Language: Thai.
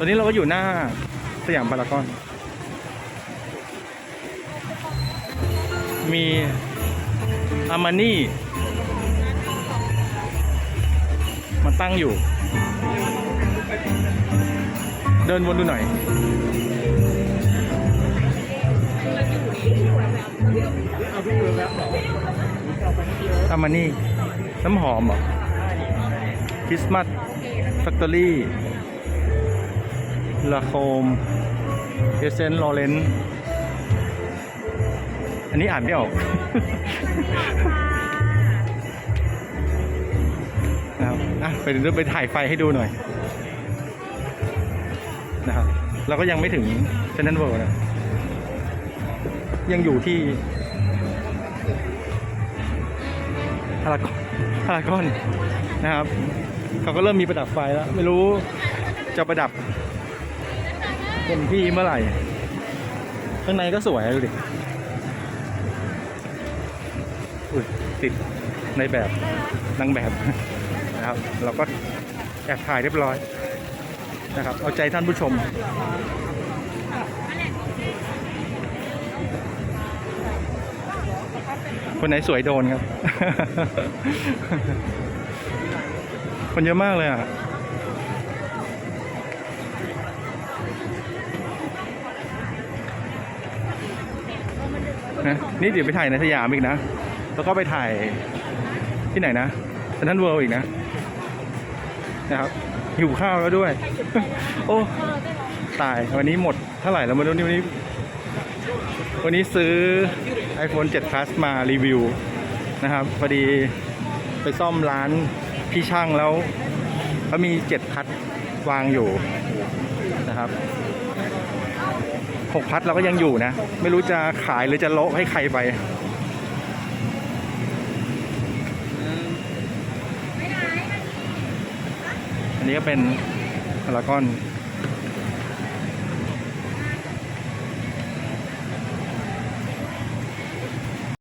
ตอนนี้เราก็อยู่หน้าสยามพารากอน มีอามานี่มาตั้งอยู่ เดินวนดูหน่อย อามานี่ น้ำหอมเหรอคริสต์มาสแฟคทอรี่ ลาโคมเอเซนลอเรนอันนี้อ่านไม่ออกนะครับอะไปดูไปถ่ายไฟให้ดูหน่อยนะครับเราก็ยังไม่ถึงเซนทรัลเวิลด์นะยังอยู่ที่พารากอนพารากอนนะครับ เขาก็เริ่มมีประดับไฟแล้ว ไม่รู้จะประดับ เต็มที่เมื่อไหร่ ข้างในก็สวยดูดิอุ้ยติดในแบบนางแบบนะครับ เราก็แอบถ่ายเรียบร้อยนะครับ เอาใจท่านผู้ชมคนไหนสวยโดนครับ คนเยอะมากเลยอะ นะนี่เดี๋ยวไปถ่ายในสยามอีกนะ แล้วก็ไปถ่ายที่ไหนนะเซนทรัลเวิลด์อีกนะนะครับหิวข้าวแล้วด้วย โอ้ตายวันนี้หมดเท่าไหร่แล้วมาดูนี่วันนี้ วันนี้ซื้อ iPhone 7 Plus มารีวิวนะครับพอดีไปซ่อมร้านพี่ช่างแล้วก็มี 7 พัดวางอยู่นะครับ 6พัดเราก็ยังอยู่นะ ไม่รู้จะขายหรือจะโละให้ใครไปอันนี้ก็เป็นพารากอน